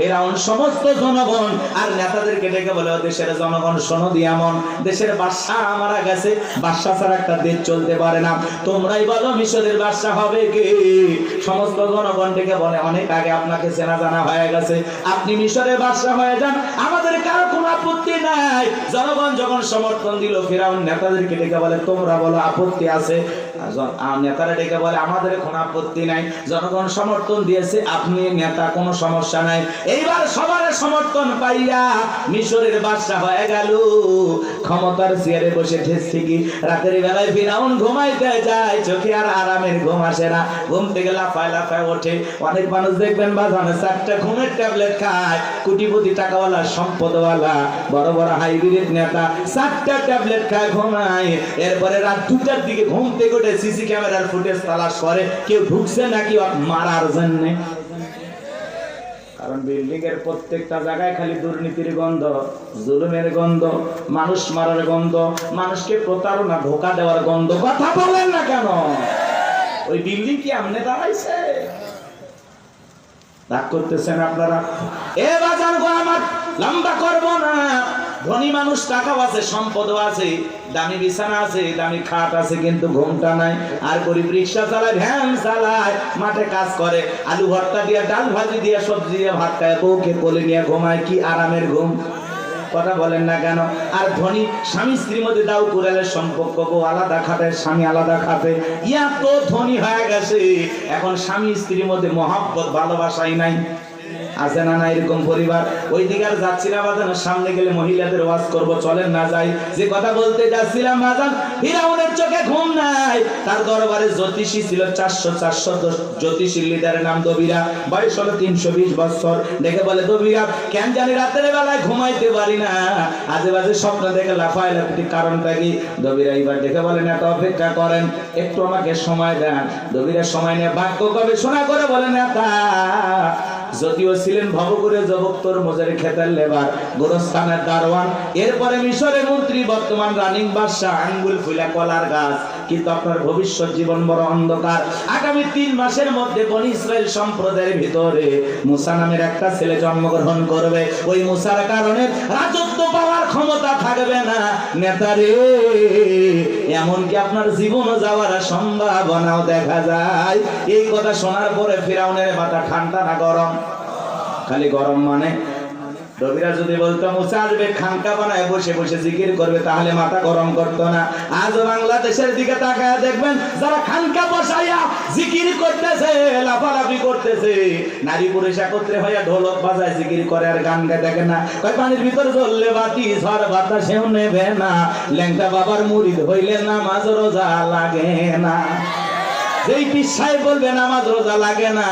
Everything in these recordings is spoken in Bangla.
ফেরাউন সমস্ত জনগণ আর নেতাদেরকে ডেকে বলে দেশের জনগণ, শোনো দিয়ামন দেশের গেছে। ছাড়া একটা দেশ চলতে পারে না। তোমরাই বলো, মিশরের হবে সমস্ত জনগণ ডেকে বলে, অনেক আগে আপনাকে চেনা জানা হয়ে গেছে। আপনি মিশরের বাদশা হয়ে যান। আমাদের কারও কোনো আপত্তি নাই। জনগণ যখন সমর্থন দিল, ফেরাউন নেতাদেরকে ডেকে বলে, তোমরা বলো, আপত্তি আছে? নেতারা ডেকে বলে, আমাদের কোনো আপত্তি নাই। জনগণ সমর্থন দিয়েছে, আপনি নেতা, কোনো সমস্যা নাই। এইবার সবার সমর্থন পাইয়া মিশরের হয়ে গেল। ক্ষমতার চেয়ারে বসে রাতের বেলায় ফিরাউন ঘুমাইতে যায়, চোখে আর আরামের ঘুম আসে না। লাফায় লাফায় ওঠে। অনেক মানুষ দেখবেন বাজানো চারটা ঘুমের ট্যাবলেট খায়। কোটিপতি টাকাওয়ালা, সম্পদওয়ালা, বড় বড় হাইব্রিড নেতা চারটা ট্যাবলেট খায়, ঘুমায়। এরপরে রাত দুটার দিকে ঘুম থেকে উঠে সিসি ক্যামেরার ফুটেজ তালাশ করে। কেউ ঢুকছে নাকি মারার জন্যে? কারণ বিল্ডিং এর প্রত্যেকটা জায়গায় খালি দুর্নীতির গন্ধ, জুলুমের গন্ধ, মানুষ মারার গন্ধ, মানুষকে প্রতারণা, ধোকা দেওয়ার গন্ধ। কথা বলেন না কেন? ওই বিল্ডিং কি আমনে দাঁড়াইছে? রাগ করতেছেন আপনারা? এ বাজার গো আমার, লম্বা করব না। ধনী মানুষ টাকাও আছে, সম্পদও আছে, দামি বিছানা আছে, দামি খাট আছে, কিন্তু ঘুমটা নাই। আর গরিব রিক্সা চালায়, ভ্যান চালায়, মাঠে কাজ করে, আলু ভর্তা দিয়ে, ডাল ভাজি দিয়ে, সবজি দিয়ে ভাত খায়, বউকে কোলে নিয়ে ঘুমায়, কি আরামের ঘুম। কথা বলেন না কেন? আর ধনী স্বামী স্ত্রীর মধ্যে দাও কুড়ালের সম্পর্ক বউ আলাদা খাটে স্বামী আলাদা খাতে ইয়া তো ধনী হয়ে গেছে, এখন স্বামী স্ত্রীর মধ্যে মহাব্বত, ভালোবাসাই নাই। আছে না না এরকম পরিবার। ওই দিকে আর যাচ্ছিলাম বাজান সামনে গেলে মহিলাদের ওয়াজ করব, চলেন না যাই। যে কথা বলতে যাচ্ছিলাম বাজান ফিরাউনের চোখে ঘুম নাই। তার দরবারে জ্যোতিষী ছিল চারশো চারশো জ্যোতিষী লিডারের নাম দবিরা বয়স হলো তিনশো বিশ বছর। দেখে বলে দবিরা কেন জানি রাতের বেলায় ঘুমাইতে পারি না। আজে বাজে স্বপ্ন দেখে লাফায় লাফিটি কারণটা কি? দবিরা এইবার দেখে বলেন এত অপেক্ষা করেন, একটু আমাকে সময় দেন। দবিরা সময় নিয়ে বাক্য গবেষণা করে বলেন নেতা যদিও ছিলেন ভবগুরে জবক্তর মোজারে খেতার লেবার, গোরস্থানের দারোয়ান। এরপরে মিশরের মন্ত্রী, বর্তমান রানিং বাদশাহ আঙ্গুল ফুলা কলার গাছ। কিন্তু আপনার ভবিষ্যৎ জীবন বড় অন্ধকার। আগামী তিন মাসের মধ্যে বন ইসরায়েল সম্প্রদায়ের ভিতরে মুসা নামের একটা ছেলে জন্মগ্রহণ করবে। ওই মুসার কারণে রাজত্ব ক্ষমতা থাকবে না নেতারে এমনকি আপনার জীবন যাওয়ার সম্ভাবনাও দেখা যায়। এই কথা শোনার পরে ফিরাউনের মাথা ঠান্ডা না গরম? খালি গরম মানে? রবিরা যদি বলতো, মুসা আসবে খানকা বানায়, বসে বসে জিকির করবে, তাহলে মাথা গরম করতো না। আজ বাংলাদেশের দিকে তাকায় দেখবেন, যারা খানকা বসাইয়া জিকির করতেছে, লাফালাফি করতেছে, নারী পুরুষ একত্রে হইয়া ঢোলক বাজায়, জিকির করে আর গান গায় দেখে না। কয়, পানির ভিতর জ্বললে বাতি, ঝড় বাতাসেও নেবে না। ল্যাংটা বাবার মুড়িদ হইলে না নামাজ রোজা লাগে না। যেই সাহেব বলবে, নামাজ রোজা লাগে না।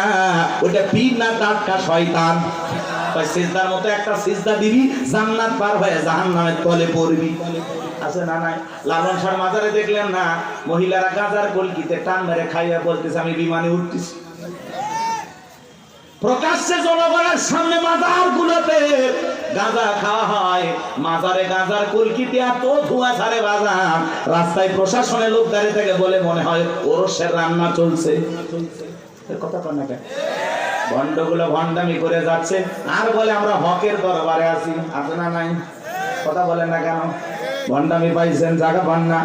ওটা পীর না টাটকা শয়তান? কয় সিজদার মতো একটা সিজদা দিবি, জান্নাত পার হয়ে জাহান্নামের তলে পড়বি। আছে না নাই? লালন সার মাজারে দেখলেন না, মহিলারা গাজার কলকিতে টান মেরে খাইয়া বলতেছে, আমি বিমানে উঠতেছি। প্রকাশ্যে জনগণের সামনে মাজার গুলোতে গাঁজা খাওয়া হয়। মাজারে গাঁজার কলকিতে এত ধোঁয়া ছাড়ে বাজার। রাস্তায় প্রশাসনের লোক দাঁড়িয়ে থেকে বলে মনে হয়, ওরসের রান্না চলছে। কথা কন না? ভণ্ডগুলো ভণ্ডামি করে যাচ্ছে। আর বলে আমরা হকের দরবারে আছি, আছে না নাই? কথা বলেন না কেন? ভণ্ডামি পাইছেন জায়গা পান না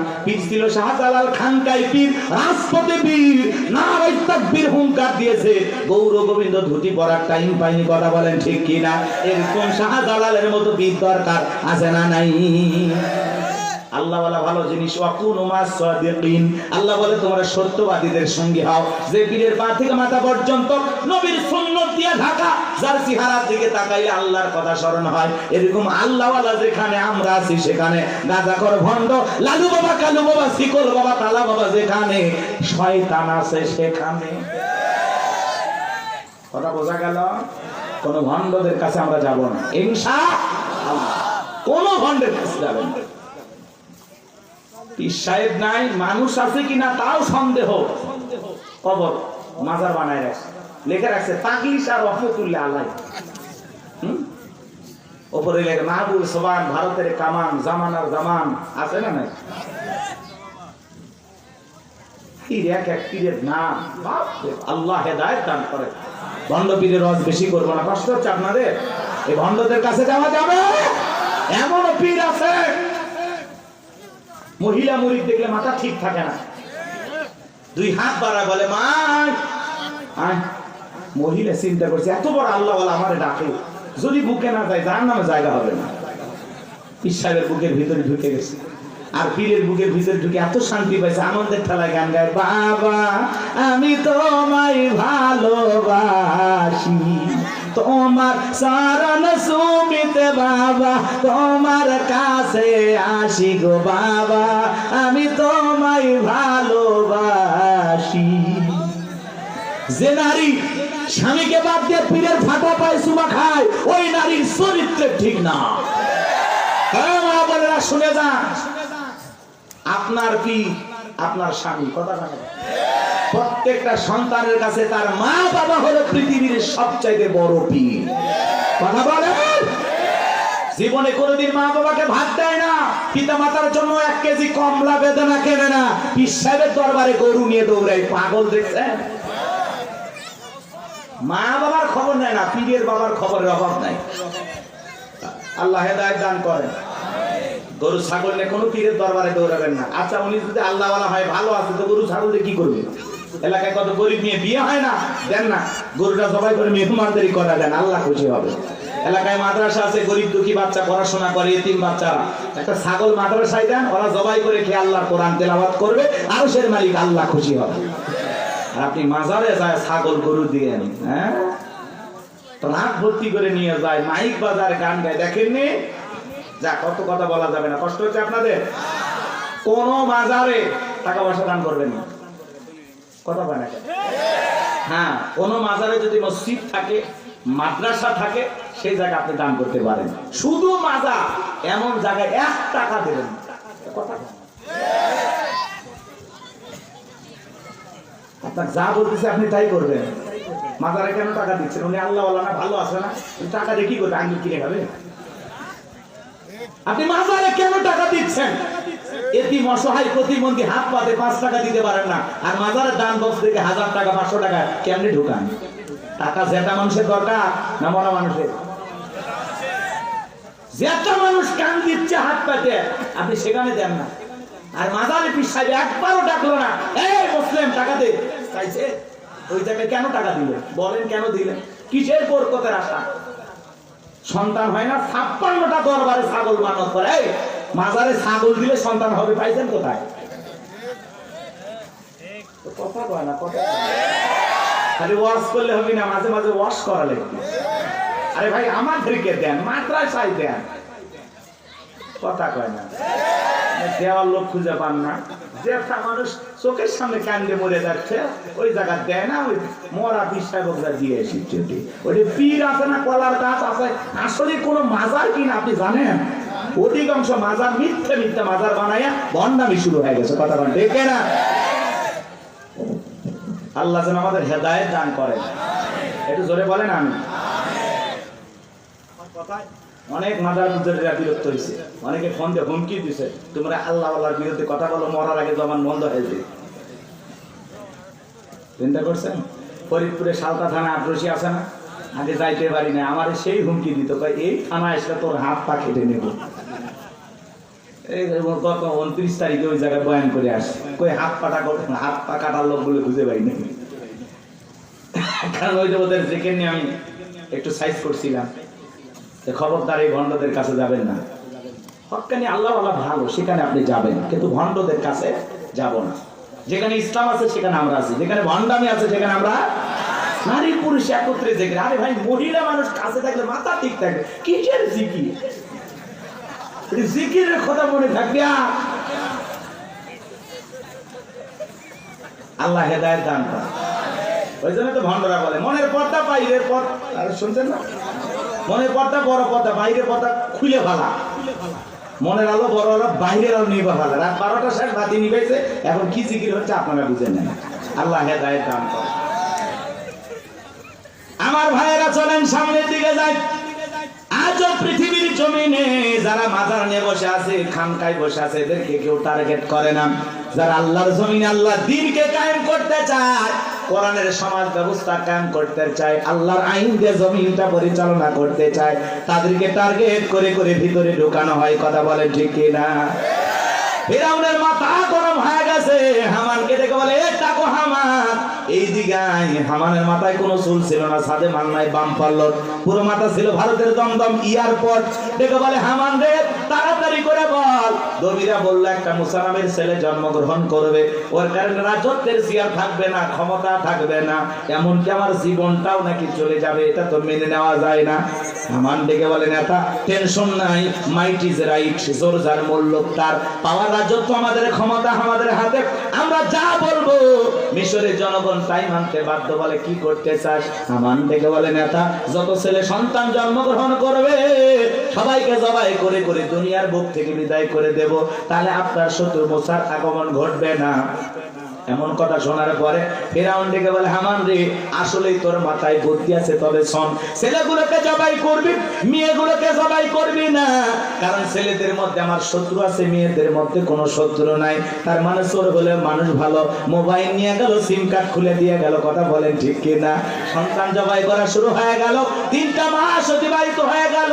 দিল শাহজালাল খানকাই পীর, রাজপথে বীর নারাই তাকবীর হুঙ্কার দিয়েছে। গৌর গোবিন্দ ধুতি পরার টাইম পাইনি, কথা বলেন ঠিক কি না এরকম শাহজালালের মতো বীর দরকার, আছে না নাই? আল্লাহ বলা ভালো জিনিস আল্লাহ বলে তোমরা সত্যবাদীদের সঙ্গে হও। যে বীরের পা থেকে মাথা পর্যন্ত নবীর সুন্নত দিয়ে ঢাকা, যার চেহারার দিকে তাকাইলে আল্লাহর কথা স্মরণ হয়। এরকম আল্লাহওয়ালা যেখানে আমরা আছি, সেখানে গাঁজাখর ভণ্ড, লালু বাবা, কালু বাবা, শিকল বাবা, তালা বাবা যেখানে, শয়তান আছে সেখানে। কথা বোঝা গেল? কোন ভণ্ডদের কাছে আমরা যাব না। ইনশা কোন ভণ্ডের কাছে যাবেন না। পীর সাহেব নাই? মানুষ আছে কিনা তাও সন্দেহ। কবর মাজার বানায় রাখছে। লেখে রাখছে তাগলিশ আর রহমতুল্লাহ আলাই? ওপরে লেখে সোবান, ভারতের কামান, জামানার জামান। আছে না নাই? এক নাম। আল্লাহ হেদায়ত দান করে। ভণ্ড পীরের রস বেশি করব না। কষ্ট হচ্ছে আপনাদের? এই ভণ্ডদের কাছে যাওয়া যাবে? এমন পীর আছে মহিলা মুরিদ দেখলে মাথা ঠিক থাকে না। দুই হাত বাড়া বলে, মা মহিলা চিন্তা করছে, এত বড় আল্লাহ আমারে ডাকে। যদি বুকে না যায় যার নামে জায়গা হবে না। ঈশ্বরের বুকের ভিতরে ঢুকে গেছে। আর পীরের বুকের ভিতরে ঢুকে এত শান্তি পাইছে, আনন্দের ঠেলায় গান গায়, বাবা, আমি তোমায় ভালোবাসি। তোমার সারণ সুমিতে বাবা, তোমার কাছে আসি গো বাবা, আমি তোমায় ভালোবাসি। যে নারী স্বামীকে বাদ দিয়ে পীরের ফাটা পায় সুমা খায়, ওই নারীর চরিত্রে ঠিক না। হ্যাঁ শুনে যান। আপনার কি আপনার স্বামী, কথা বলে প্রত্যেকটা সন্তানের কাছে তার মা বাবা হলো পৃথিবীর সবচাইতে বড় পীর। কথা বলেন? জীবনে কোনোদিন মা বাবাকে ভাত দেয় না। পিতা মাতার জন্য এক কেজি কমলা বেদনা কেনে না। পীর দরবারে গরু নিয়ে দৌড়ায় পাগল দেখছেন? মা বাবার খবর নেয় না, পীরের বাবার খবরের অভাব নাই। আল্লাহ হেদায়ত দান করেন। গরু ছাগল নিয়ে কোনো পীরের দরবারে দৌড়াবেন না। আচ্ছা উনি যদি আল্লাহ হয়, ভালো আছে, তো গরু ছাগল দিয়ে কি করবে? এলাকায় কত গরিব নিয়ে বিয়ে হয় না, দেন না। গরুটা সবাই করে মেহমানদারি করা, দেন আল্লাহ খুশি হবে। এলাকায় মাদ্রাসা আছে, গরিব দুঃখী বাচ্চা পড়াশোনা করে এতিম বাচ্চারা একটা ছাগল মাদ্রাসায় দেন, ওরা জবাই করে খেয়ে আল্লাহর কোরআন তেলাওয়াত করবে আরও সের মালিক আল্লাহ খুশি হবে। আর আপনি মাজারে যায়, ছাগল গরু দিয়ে হ্যাঁ? ট্রাক ভর্তি করে নিয়ে যায়, মাইক বাজার গান গায়, দেখেননি? যা, কত কথা বলা যাবে না, কষ্ট হচ্ছে আপনাদের? কোন বাজারে টাকা পয়সা দান করবেন না। কথা হ্যাঁ কোন মাজারে যদি মসজিদ থাকে, মাদ্রাসা থাকে, সেই আপনি দান করতে পারেন। শুধু মাজার, এমন জায়গায় এক টাকা দেবেন আপনার যা বলতেছে আপনি তাই করবেন। মাজারে কেন টাকা দিচ্ছেন? উনি আল্লাহ না, ভালো আছে না? টাকা দিয়ে কি করবে? আঙ্গুল কিনে খাবে? আপনি মাজারে কেন টাকা দিচ্ছেন? এটি অসহায় প্রতিবন্ধী হাত পাতে পাঁচ টাকা দিতে পারেন না। আর মাজারের দান বক্স থেকে হাজার টাকা, পাঁচশো টাকা, কেমনি ঢুকান? টাকা যেটা মানুষের দরকার না মনা মানুষের? যেটা মানুষ কান দিচ্ছে, হাত পাতে। আপনি সেখানে দেন না। আর মাজারে পিসাই একবারও ডাকলো না, এই মুসলিম, টাকা দে। চাইছে, ওই জায়গায় কেন টাকা দিলেন বলেন কেন দিলেন কিসের বরকতের সন্তান হয় না, ছাপ্পান্নটা দরবারে ছাগল মানত করে মাজারে ছাগল দিলে সন্তান হবে, পাইছেন কোথায়? কথা কয় না, কথা খালি ওয়াশ করলে হবে না, মাঝে মাঝে ওয়াশ করা লাগবে। আরে ভাই, আমাদেরকে দেন, মাদ্রাসায় দেন। কথা কয় না। দেওয়ার লোক খুঁজে পান না। যে একটা মানুষ চোখের সামনে কান্দে মরে যাচ্ছে, ওই জায়গা দেয় না, ওই মরা বিশ্বাবকরা দিয়ে এসেছে ওই পীর আছে না, কলার গাছ আছে। আসলে কোনো মাজার কিনা আপনি জানেন? অধিকাংশ মাজার মিথ্যে মিথ্যে মাজার বানাইয়া বন্ডামি শুরু হয়ে গেছে, কথা দেখে না আল্লাহ যেন আমাদের হেদায়েত দান করেন একটু জোরে বলেন, আমি। অনেক মাদার মুজারিরা বিরক্ত হয়েছে অনেকে ফোন দিয়ে হুমকি দিছে, তোমরা আল্লাহ আল্লাহর বিরুদ্ধে কথা বলো, মরার আগে জমান বন্ধ হয়ে যায়। চিন্তা করছেন? ফরিদপুরে সালতা থানা আটরসি আছে না? আগে যাইতে পারি না আমার সেই হুমকি দিত এই থানা এসে তোর হাত পা কেটে নেব। গত উনত্রিশ তারিখে ওই জায়গায় বয়ান করে আসে কই হাত পাটা হাত পা কাটার লোক বলে খুঁজে পাইনি কারণ ওই ওদের দেখে নিয়ে আমি একটু সাইজ করছিলাম। খবরদার এই ভণ্ডদের কাছে যাবেন না। হকানি আল্লাহ আল্লাহ ভালো, সেখানে আপনি যাবেন। কিন্তু ভণ্ডদের কাছে যাব না। যেখানে ইসলাম আছে, সেখানে আমরা আছি। যেখানে ভণ্ডামি আছে, সেখানে আমরা নারী পুরুষ একত্রে যেখানে আরে ভাই, মহিলা মানুষ কাছে থাকলে মাথা ঠিক থাকবে কিসের জিকির? জিকিরের কথা মনে থাকবে আল্লাহ হেদায়ত দান ওই জন্য তো ভণ্ডরা বলে, মনের পর্দা বাইরের পর আর শুনছেন না? মনের পর্দা বড় পর্দা, বাইরের পর্দা খুলে ফেলা। মনের আলো বড় আলো, বাইরের আলো নিবা ফেলা। রাত বারোটা শেষ, বাতি নিবেছে এখন কি জিকির হচ্ছে আপনারা বুঝে নেন আল্লাহ হেদায়ত দান করে। আমার ভাইয়েরা চলেন সামনের দিকে যায় আজও পৃথিবীর জমিনে যারা মাজার নিয়ে বসে আছে, খানকায় বসে আছে, এদেরকে কেউ টার্গেট করে না। যারা আল্লাহর জমিনে আল্লাহ দিনকে কায়েম করতে চায়, কোরআনের সমাজ ব্যবস্থা কায়েম করতে চায়, আল্লাহর আইন দিয়ে জমিনটা পরিচালনা করতে চায়, তাদেরকে টার্গেট করে করে ভিতরে ঢুকানো হয়, কথা বলে ঠিক কিনা? ফেরাউনের মাথা গরম হয়ে গেছে, হামানকে দিগায় হামানের মাথায় কোনো চুল ছিল না সাদে বাম পারল পুরো মাথা ছিল ভারতের দমদম এয়ারপোর্ট। বলে, হামান রে, তাড়াতাড়ি করে বল। দবিরা বলল, একটা ছেলে জন্মগ্রহণ করবে। ওর কারণে রাজত্বের থাকবে না, ক্ষমতা থাকবে না। এমনকি আমার জীবনটাও নাকি চলে যাবে, এটা তো মেনে নেওয়া যায় না। হামান ডেকে বলে, নেতা টেনশন নাই মাইট ইজ রাইট জোর যার মূল্য তার। পাওয়ার রাজত্ব আমাদের, ক্ষমতা আমাদের হাতে। আমরা যা বলব, মিশরের জনগণ তাই মানতে বাধ্য বলে, কি করতে চাস? আমান থেকে বলে, নেতা, যত ছেলে সন্তান জন্মগ্রহণ করবে, সবাইকে জবাই করে করে দুনিয়ার বুক থেকে বিদায় করে দেব। তাহলে আপনার শত্রু মোসার আগমন ঘটবে না। এমন কথা শোনার পরে ফেরাউন ডেকে বলে, হামান রে, আসলেই তোর মাথায় বুদ্ধি আছে, তবে শোন, ছেলেগুলোকে জবাই করবি, মেয়েগুলোকে জবাই করবি না। কারণ ছেলেদের মধ্যে আমার শত্রু আছে, মেয়েদের মধ্যে কোনো শত্রু নাই। তার মানে চোর হলে মানুষ ভালো। মোবাইল নিয়ে গেল, সিম কার্ড খুলে দিয়ে গেল, কথা বলেন ঠিক কিনা? সন্তান জবাই করা শুরু হয়ে গেল, তিনটা মাস অতিবাহিত হয়ে গেল।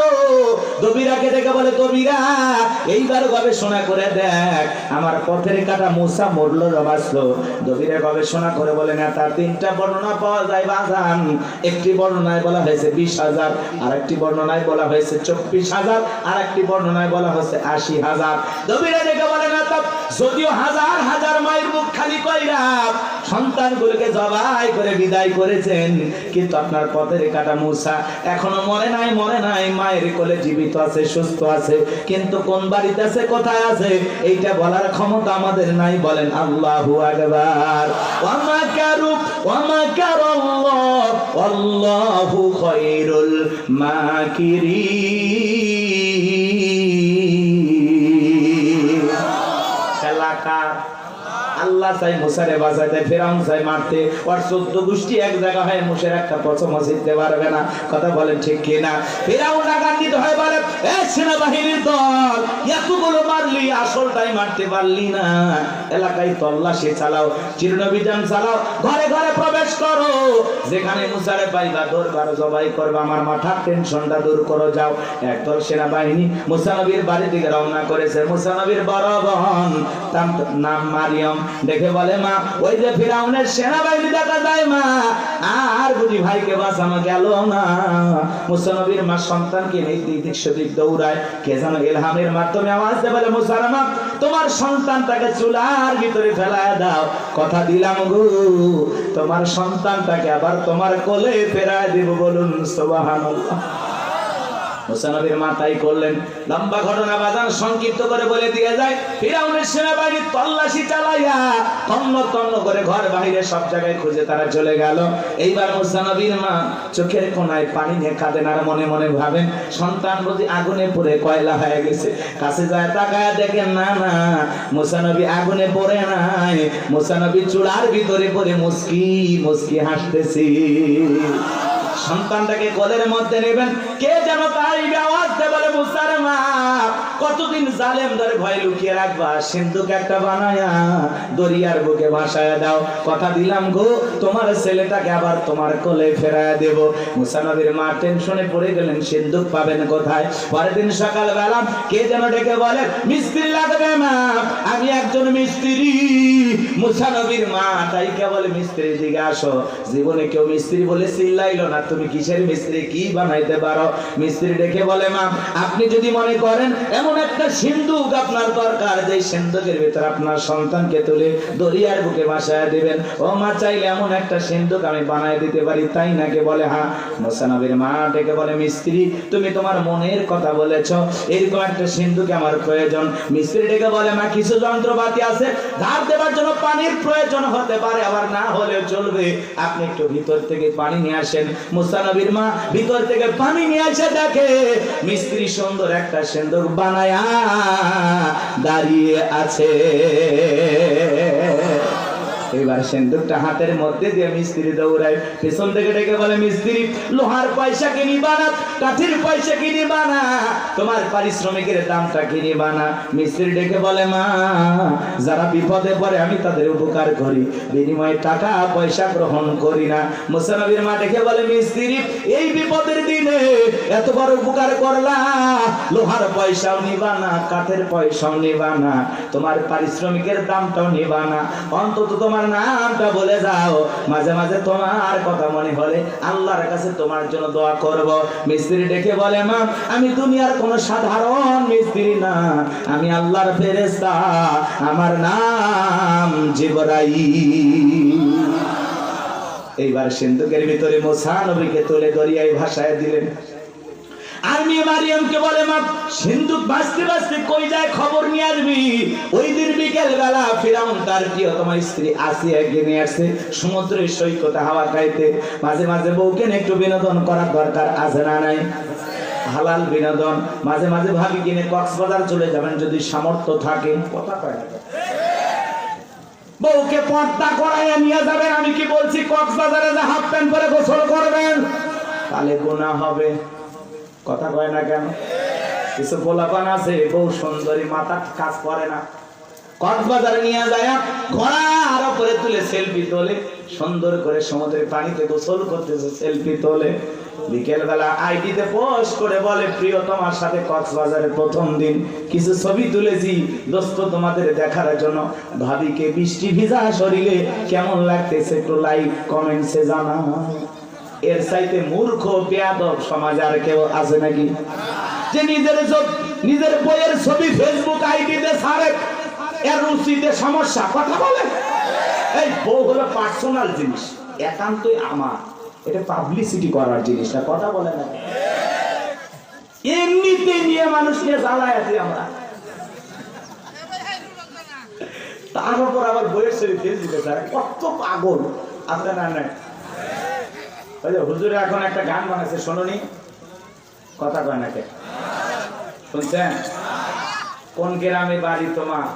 দবিরাকে দেখে বলে, দবিরা, এইবার গবেষণা করে দেখ, আমার পথের কাটা মুসা মরলো বাঁচলো দবিরা গবেষণা করে বলেন তার তিনটা বর্ণনা পাওয়া যায় বাজান। একটি বর্ণনায় বলা হয়েছে বিশ হাজার আর একটি বর্ণনায় বলা হয়েছে চব্বিশ হাজার আর একটি বর্ণনায় বলা হয়েছে আশি হাজার। দবিরে দেখে বলে, না তা যদিও হাজার হাজার মায়ের মুখ খালি কইরা সন্তানগুলোকে জবাই করে বিদায় করেছেন, কিন্তু আপনার পথের কাটা মুসা এখনও মরে নাই মরে নাই, মায়ের কোলে জীবিত আছে, সুস্থ আছে, কিন্তু কোন বাড়িতে আছে, কোথায় আছে, এইটা বলার ক্ষমতা আমাদের নাই, বলেন আল্লাহু আকবার। ওয়া মাকারু, ওয়া মাকারাল্লাহ আল্লাহু খায়রুল মাকিরিন। আল্লাহ মুসারে চাই মারতে। ওর চোদ্দ গোষ্ঠী এক জায়গা হয় মুসের একটা পচমা জিততে পারবে না। কথা বলেন ঠিক কিনা? ফেরাউন আগান্বিত হয় সেনাবাহিনীর দল, এতগুলো মারলি আসলটাই মারতে পারলি না। এলাকায় তল্লাশি চালাও চিরনভিযান চালাও, ঘরে ঘরে প্রবেশ করো। যেখানে মুসারে পাইবা, দরবার জবাই করবা, আমার মাথার টেনশনটা দূর করো, যাও। একদল সেনাবাহিনী মুসানবীর বাড়ি থেকে রওনা করেছে। মুসানবীর বড় বোন, তার নাম মারিয়ম। দেখে বলে, মা, ওই যে ফিরাউনের সেনাবাহিনী দেখা যায়, মা। আর বুঝি ভাইকে বাঁচানো গেল না। মুসানবীর মা সন্তানকে এই দিক দৌড়ায়, কে যেন এলহামের মাধ্যমে আওয়াজ দেবে বলে মুসালামা তোমার সন্তানটাকে চুলার ভিতরে ফেলায় দাও। কথা দিলাম গো, তোমার সন্তানটাকে আবার তোমার কোলে ফেরায় দেব বলুন, সুবহানাল্লাহ। মুসানবীর মা তাই করলেন। লম্বা ঘটনা বাজান সংক্ষিপ্ত করে বলে দিয়ে যায়, ফিরাউনের সেনাবাহিনী তল্লাশি চালাইয়া তন্ন তন্ন করে ঘর বাইরে সব জায়গায় খুঁজে তারা চলে গেল। এইবার মুসানবীর মা চোখের কোনায় পানি নিয়ে আর মনে মনে ভাবেন, সন্তান বুঝি আগুনে পড়ে কয়লা হয়ে গেছে। কাছে যায় তাকায় দেখেন, না না, মুসানবী আগুনে পড়ে নাই। মুসানবী চূড়ার ভিতরে পড়ে মুস্কি মুস্কি হাসতেছি। সন্তানটাকে কোলের মধ্যে নেবেন। কে যেন তাই আওয়াজ দেবে বলে মুসার মা কতদিন জালেম ধরে ভয় লুকিয়ে রাখবা? সিন্ধুক একটা বানায়া দরিয়ার বুকে ভাসায়া দাও। কথা দিলাম গো, তোমার ছেলেটাকে আবার তোমার কোলে ফেরায়া দেব। মুসা নবীর মা টেনশনে পড়ে গেলেন, সিন্ধুক পাবেন কোথায়? পরের দিন সকালবেলা কে যেন ডেকে বলে, মিস্ত্রি লাগবে মা আমি একজন মিস্ত্রি। মুসা নবীর মা তাই কে বলে মিস্ত্রি দিকে জীবনে কেউ মিস্ত্রি বলে চিল্লাইলো না, তুমি কিসের মিস্ত্রি? কি বানাইতে পারো? মিস্ত্রি ডেকে বলে, মা, আপনি যদি মনে করেন এমন একটা সিন্ধুক আপনার দরকার যে সিন্ধুকের ভিতর আপনার সন্তানকে তুলে দরিয়ার বুকে বাসায় দিবেন। ও মা, চাইলে এমন একটা সিন্ধুক আমি বানাই দিতে পারি, তাই নাকি বলে হ্যাঁ মোসানবীর মা ডেকে বলে, মিস্ত্রি, তুমি তোমার মনের কথা বলেছ, এরকম একটা সিন্ধুকে আমার প্রয়োজন। মিস্ত্রি ডেকে বলে, মা, কিছু যন্ত্রপাতি আছে, ধার দেওয়ার জন্য পানির প্রয়োজন হতে পারে, আবার না হলেও চলবে। আপনি একটু ভিতর থেকে পানি নিয়ে আসেন। মুসানবীর মা ভিতর থেকে পানি নিয়ে এসে দেখে মিস্ত্রি সুন্দর একটা সিন্ধুক বানায়া দাঁড়িয়ে আছে। এবার সিন্দুকটা হাতের মধ্যে দিয়ে মিস্ত্রি দৌড়ায়, পেছন থেকে ডেকে বলে, মিস্ত্রি, লোহার পয়সা কি নিবা না কাঠের পয়সা কি নিবা না তোমার পারিশ্রমিকের দামটা কি নিবা না মিস্ত্রি ডেকে বলে, মা, যারা বিপদে পড়ে, আমি তাদের উপকার করি, বিনিময়ে টাকা, পয়সা গ্রহণ করি না। মুসানবীর মা ডেকে বলে, মিস্ত্রি, এই বিপদের দিনে এত বড় উপকার করলা, লোহার পয়সাও নিবা না, কাঠের পয়সাও নিবা না, তোমার পারিশ্রমিকের দামটাও নিবা না, অন্তত তোমার নামটা বলে যাও। মাঝে মাঝে তোমার কথা মনে হলে আল্লাহর কাছে তোমার জন্য দোয়া করব। মিস্ত্রি ডেকে বলে, মা, আমি দুনিয়ার কোন সাধারণ মিস্ত্রি না। আমি আল্লাহর ফেরেশতা। আমার নাম জিবরাই এইবার সিন্ধুকের ভিতরে মোসা নবীকে তুলে দরিয়ায় ভাষায় দিলেন আর মারিয়ামকে বলে, মা, সিন্ধুক বাঁচতে বাঁচতে কই যায় খবর নিয়ে আসবি? ওই দিন বিকেল বেলা ফিরাউন তার প্রিয়তম স্ত্রী আসিয়াকে নিয়ে আসছে। সমুদ্রের সৈকতে হাওয়া খাইতে। মাঝে মাঝে বউকে একটু বিনোদন করার দরকার আছে না নাই? হালাল বিনোদন। মাঝে মাঝে ভাবি কিনে কক্সবাজার চলে যাবেন যদি সামর্থ্য থাকে। কথা কয় বউকে পর্দা করাইয়া নিয়ে যাবেন। আমি কি বলছি, কক্সবাজারে যে হাফ প্যান্ট পরে গোসল করবেন? তাহলে গুনাহ হবে। কথা কয় না কেন? কিছু পোলাপান আছে, বউ সুন্দরী, মাথা কাজ করে না। কক্সবাজারে নিয়ে যায়, ঘোড়ার উপরে তুলে সেলফি তোলে। সুন্দর করে সমুদ্রের পানিতে গোসল করতেছে সেলফি তোলে। বিকেল বেলা আইডিতে পোস্ট করে বলে, প্রিয়, তোমার সাথে কক্সবাজারের প্রথম দিন। কিছু ছবি তুলেছি, দোস্ত, তোমাদের দেখার জন্য। ভাবিকে বৃষ্টি ভিজা শরীরে কেমন লাগতেছে একটু লাইক কমেন্টসে জানা এর চাইতে মূর্খ, বেয়াদব সমাজ আর কেউ আছে নাকি? যে নিজের নিজের বইয়ের ছবি ফেসবুক আইডিতে ছাড়ে এর রুচিতে সমস্যা, কথা বলে। এই বউ হলো পার্সোনাল জিনিস, একান্তই আমার। এটা পাবলিসিটি করার জিনিস না, কথা বলে না। এমনিতে নিয়ে মানুষকে জ্বালায় আছি আমরা। তার উপর আবার বইয়ের ছবি ফেসবুকে ছাড়ে কত পাগল। আপনারা নাই ওই যে হুজুরে এখন একটা গান বানাইছে শোনি কথা কয় নাকি শুনছেন? কোন গ্রামে বাড়ি তোমার?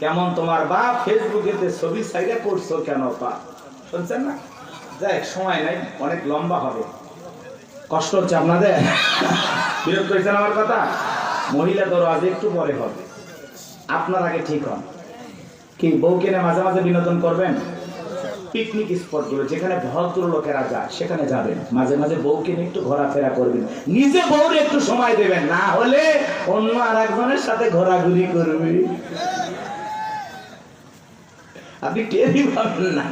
কেমন তোমার বাপ? ফেসবুকে ছবি সাইডে করছ কেন পা শুনছেন না? যাই সময় নাই, অনেক লম্বা হবে। কষ্ট হচ্ছে আপনাদের? বিরক্ত হয়েছেন আমার কথা? মহিলা ধরো আজ একটু পরে হবে। আপনার আগে ঠিক হন। কি বউ কিনে মাঝে মাঝে বিনোদন করবেন? পিকনিক স্পটগুলো, যেখানে ভদ্র লোকেরা যায়, সেখানে যাবেন। মাঝে মাঝে বউকে নিয়ে একটু ঘোরাফেরা করবেন। নিজে বউরে একটু সময় দেবেন, না হলে অন্য আর একজনের সাথে ঘোরাঘুরি করবে। আপনি টেরই পাবেন না।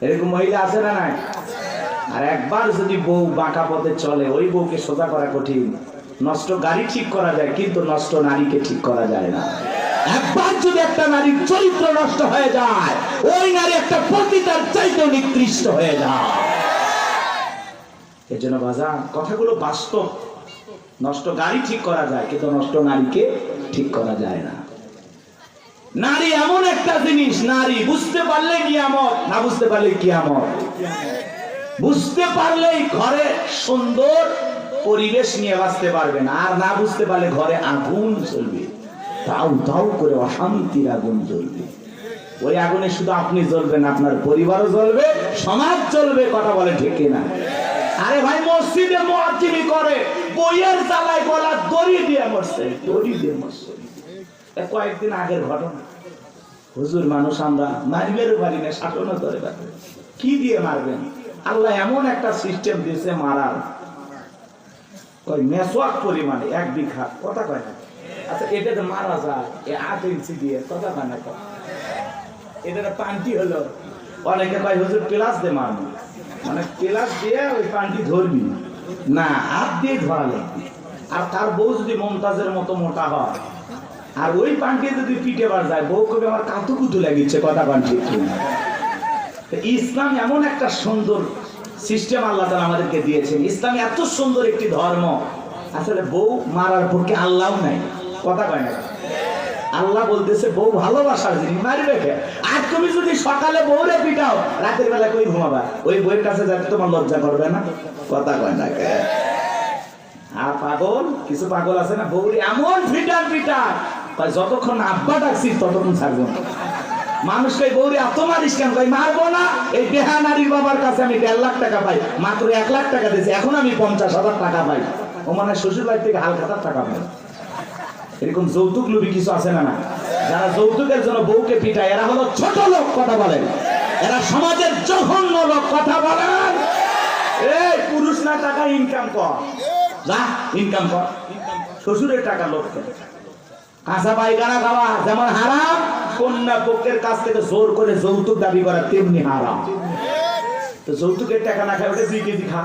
এরকম মহিলা আছে না নাই? আর একবার যদি বউ বাঁকা পথে চলে, ওই বউকে সোজা করা কঠিন। নষ্ট গাড়ি ঠিক করা যায়, কিন্তু নষ্ট নারীকে ঠিক করা যায় না। একবার যদি একটা নারীর চরিত্র নষ্ট হয়ে যায়, ওই নারী একটা পতিতার চাইতে নিকৃষ্ট হয়ে যায়। এর জন্য বাজার কথাগুলো বাস্তব। নষ্ট গাড়ি ঠিক করা যায়, কিন্তু নষ্ট নারীকে ঠিক করা যায় না। নারী এমন একটা জিনিস, নারী বুঝতে পারলে কিয়ামত, না বুঝতে পারলে কিয়ামত। বুঝতে পারলেই ঘরে সুন্দর পরিবেশ নিয়ে বাঁচতে পারবেন আর না বুঝতে পারলে ঘরে আগুন চলবে তাও তাও করে অশান্তির আগুন জ্বলবে। ওই আগুনে শুধু আপনি জ্বলবেন, আপনার পরিবারও জ্বলবে, সমাজ চলবে কথা বলে ঠিক না আরে ভাই, মসজিদে মুয়াজ্জিনি করে, বইয়ের জ্বালায় গলা দড়ি দিয়ে মরছে, দড়ি দিয়ে মরছে। কয়েকদিন আগের ঘটনা। হুজুর, মানুষ আমরা মারবেরও পারি না, শাসনও ধরে কি দিয়ে মারবেন? আল্লাহ এমন একটা সিস্টেম দিয়েছে মারার। ওই মেসোয়াক পরিমাণে, এক বিঘা, কথা কয় না। আচ্ছা এটাতে মারা যায়। এ আট ইঞ্চি দিয়ে, কথা কয় না তো? এটাতে পান্টি হলো। অনেকে কয়, হুজুর প্লাস দিয়ে মারবো মানে প্লাস দিয়ে ওই পান্টি ধরবি না। হাত দিয়ে ধরা লাগবে। আর তার বউ যদি মমতাজের মতো মোটা হয়, আর ওই পান্টি যদি পিঠে বার যায়, বউ কবে আমার কাতু কুতু লাগিচ্ছে কথা পান্টি ইসলাম এমন একটা সুন্দর সিস্টেম আল্লাহ তাআলা আমাদেরকে দিয়েছেন। ইসলাম এত সুন্দর একটি ধর্ম। আসলে বউ মারার পক্ষে আল্লাহ নাই। কথা কয় না। আল্লাহ বলতেছে, বউ ভালোবাসার জিনিস, মারবে আর তুমি যদি সকালে বউরে পিটাও, রাতের বেলা কই ঘুমাবা? ওই বইয়ের কাছে যাতে তোমার লজ্জা করবে না। কথা কয় না আর পাগল? কিছু পাগল আছে না? বউরে এমন ফিটার কয়, যতক্ষণ আব্বা ডাকছি ততক্ষণ থাকব না। মানুষকে বৌরি মারিস কেন? কই মারবো না। এই বেহা নারীর বাবার কাছে আমি দেড় লাখ টাকা পাই, মাত্র এক লাখ টাকা দিয়েছি। এখন আমি পঞ্চাশ হাজার টাকা পাই। ও মানে শ্বশুর বাড়ি থেকে হালকা টাকা পাই এরকম যৌতুক লোভী কিছু আছে না না? যারা যৌতুকের জন্য বউকে পিটায়, এরা হলো ছোট লোক কথা বলেন। এরা সমাজের জঘন্য লোক কথা বলেন। এই, পুরুষ না টাকা ইনকাম কর। যা ইনকাম কর। শ্বশুরের টাকা লোককে কাঁচা পায়খানা খাওয়া যেমন হারাম, কন্যা পক্ষের কাছ থেকে জোর করে যৌতুক দাবি করা তেমনি হারাম। তো যৌতুকের টাকা না খায়, ওটা দুই কেজি খা।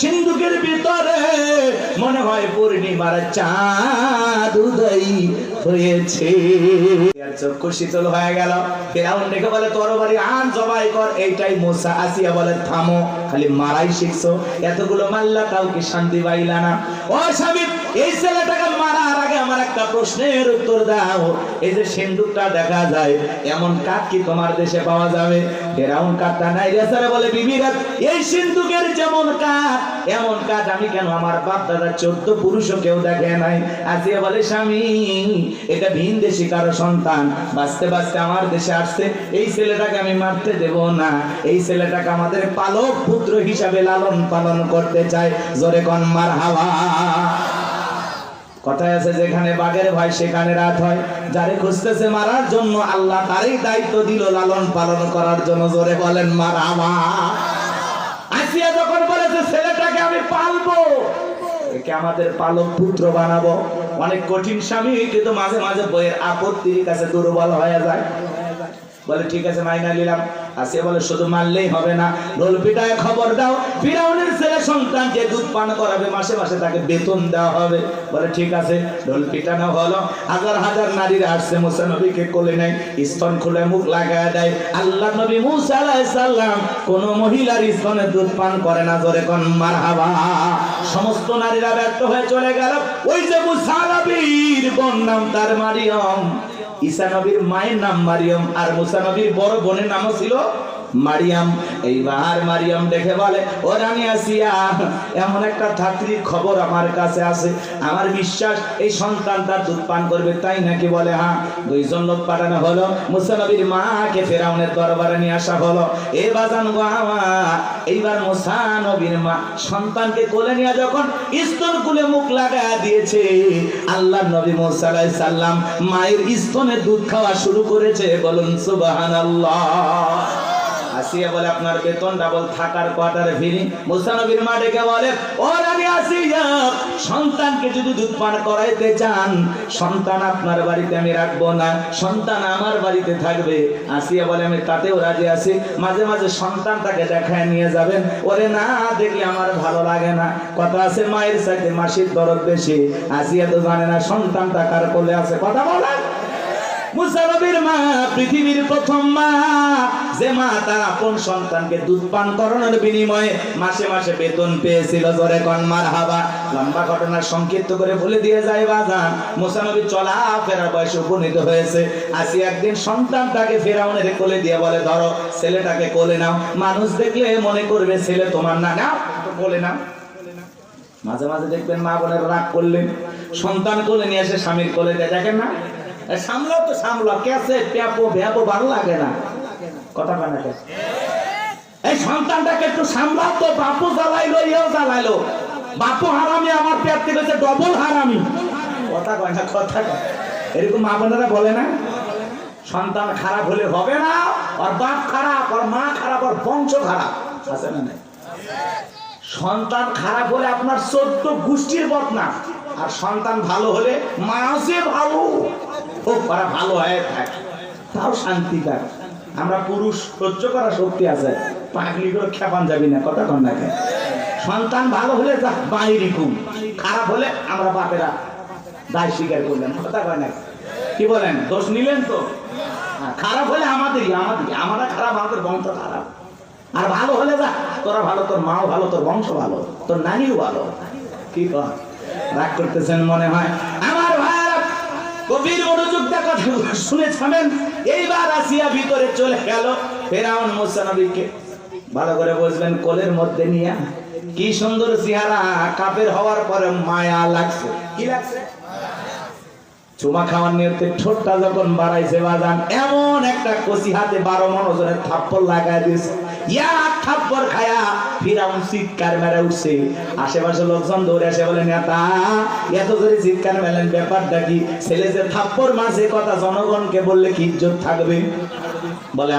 সিন্ধুকের ভিতরে মনে হয় পূর্ণিমার চাঁদ হয়েছে। চক্ষু শীতল হয়ে গেল। ফেরাউন ডেকে বলে তরবারি আন, জবাই কর। এইটাই মোসা আসিয়া বলে, থামো, খালি মারাই শিখছো। এতগুলো মাল্লা কাউকে শান্তি পাইলা না? ও স্বামী, এই ছেলেটাকে আগে আমার একটা প্রশ্নের উত্তর দাও। এই যে সিন্দুকটা দেখা যায়, এমন কাঠ কি তোমার দেশে পাওয়া যাবে? ফেরাউন কাঠটা নাই রেসারে বলে বিবিরাত এই সিন্দুকের যেমন কাঠ এমন কাঠ আমি কেন আমার বাপ দাদা চোদ্দ পুরুষও কেউ দেখে নাই? আসিয়া বলে, স্বামী, এটা ভিন দেশি কারও সন্তান। বাঁচতে বাঁচতে আমার দেশে আসছে। এই ছেলেটাকে আমি মারতে দেব না। এই ছেলেটাকে আমাদের পালক পুত্র হিসাবে লালন পালন করতে চাই জোরে কন মার হাওয়া কথায় আছে যেখানে বাঘের ভাই সেখানে রাত হয়। যারে খুঁজতেছে মারার জন্য আল্লাহ তারই দায়িত্ব দিল লালন পালন করার জন্য। জোরে বলেন, মারা আসিয়া যখন বলেছে, ছেলেটাকে আমি পালবো। আমাদের পালক পুত্র বানাবো। অনেক কঠিন স্বামী, কিন্তু মাঝে মাঝে বইয়ের আপত্তির কাছে দুর্বল হয়ে যায়। বলে, ঠিক আছে, মাইনা নিলাম। আর সে বলে, শুধু মারলেই হবে না। রোল পিটায় খবর দাও, ফিরাউনের ছেলে সন্তানকে দুধ পান করাবে, মাসে মাসে তাকে বেতন দেওয়া হবে। বলে, ঠিক আছে। রোল পিটানো হলো। হাজার হাজার নারীরা আসছে, মুসা নবীকে কোলে নেয়, স্তন খুলে মুখ লাগায় দেয়। আল্লাহ নবী মুসা সালাম কোন মহিলার স্তনে দুধ পান করে না, জোরে কোন, মারহাবা। সমস্ত নারীরা ব্যর্থ হয়ে চলে গেল। ওই যে মুসা নবীর বোন নাম তার মারিয়ম ঈসা নবীর মায়ের নাম মারিয়ম আর মুসা নবীর বড় বোনের নামও ছিল মারিয়াম, এইবার মারিয়াম দেখে বলে, ও রানী আসিয়া, এমন একটা ধাত্রীর খবর আমার কাছে আছে। আমার বিশ্বাস, এই সন্তান তার দুধ পান করবে, তাই নাকি বলে হ্যাঁ দুইজন লোক পাঠানো হলো। মুসা নবীর মাকে ফেরাউনের দরবারে নিয়ে আসা হলো। এ বাজান গো আমার, এইবার মুসা নবীর মা সন্তানকে কোলে নিয়ে যখন স্তন কুলে মুখ লাগায় দিয়েছে আল্লাহ নবী মুসা আলাইহিস সালাম মায়ের স্তনে দুধ খাওয়া শুরু করেছে। বলুন, সুবহানাল্লাহ। আসিয়া বলে আপনার বেতন ডাবল থাকার কোয়ার্টারে ফিরি। মুসানবীর মা ডেকে বলে, ও রানী আসিয়া সন্তানকে যদি দুধ পান করাইতে চান, সন্তান আপনার বাড়িতে আমি রাখব না, সন্তান আমার বাড়িতে থাকবে। আসিয়া বলে, আমি তাতেও রাজি আছি। মাঝে মাঝে সন্তানটাকে দেখায় নিয়ে যাবেন। ওরে না, দেখলে আমার ভালো লাগে না। কথা আছে মায়ের সাথে মাসির দরদ বেশি। আসিয়া তো জানে না সন্তানটা কার কোলে আছে। কথা বলেন। মুসা নবীর মা, পৃথিবীর প্রথম মা। যে মা তার আপন সন্তানকে দুধ পান করানোর বিনিময়ে মাসে মাসে বেতন পেয়েছিল। জোরে কনমার হাবা লম্বা ঘটনা সংক্ষিপ্ত করে বলে দিয়ে যায় বাজান। মুসা নবী চলা ফেরার বয়সে উপনীত হয়েছে। আসি একদিন সন্তানটাকে ফেরাউনের কোলে দিয়ে বলে, ধরো, ছেলেটাকে কোলে নাও। মানুষ দেখলে মনে করবে, ছেলে তোমার না, নাও কোলে নাও। মাঝে মাঝে দেখবেন মা বোনের রাগ করলেন। সন্তান কোলে নিয়ে এসে স্বামীর কোলে দেখেন না? এ সামলাও তো সামলাও। কেসে প্যাপো ভ্যাপো ভালো লাগে না। কথা কানা? এই সন্তানটাকে একটু সামলাও তো, বাপু জ্বালাইলো, ইয়েও জ্বালাইলো। বাপু হারামি, আমার পেট থেকে ডবল হারামি। কথা কয় না, কথা কয়। এরকম মা বোনেরা বলে না? সন্তান খারাপ হলে হবে না, আর বাপ খারাপ, আর মা খারাপ, আর বংশ খারাপ। আছে না নাই? সন্তান খারাপ হলে আপনার চোদ্দ গোষ্ঠীর বদনাম, আর সন্তান ভালো হলে মাসে ভালো। খুব করা ভালো হয়ে থাকে। তাও শান্তি পায়। আমরা পুরুষ, সহ্য করা শক্তি আছে। পাগলি করে খেপান যাবি না, কথা কন না সন্তান ভালো হলে যা বাইরে কুম খারাপ হলে আমরা বাপেরা দায় স্বীকার করলেন কথা কয় না কি বলেন, দোষ নিলেন তো? খারাপ হলে আমাদেরই আমাদেরই। আমরা খারাপ, আমাদের বংশ খারাপ। আর ভালো হলে যা, তোরা ভালো, তোর মাও ভালো, তোর বংশ ভালো, তোর নানিও ভালো। কি কর রাগ করতেছেন মনে হয়? থামেন। এইবার আসিয়া ভিতরে চলে গেল ফেরাউন ভালো করে বুঝবেন, কোলের মধ্যে নিয়ে কি সুন্দর চেহারা, কাপের হওয়ার পরে মায়া লাগছে। কি লাগছে? চুমা খাওয়ার নিয়তে ঠোঁটটা যখন বাড়াইছে, বাজান, এমন একটা কচি হাতে বারো মনোজনের থাপ্পড় লাগাই দিয়েছে। ইয়া থাপ্পড় খায়া ফিরাউন চিৎকার মেরে উঠছে। আশেপাশে লোকজন দৌড়ে আসে বলে, নেতা, এত করে চিৎকার মেলেন ব্যাপারটা কি? ছেলে যে থাপ্পর মাঝে কথা জনগণকে বললে কি ইজ্জত থাকবে? বলে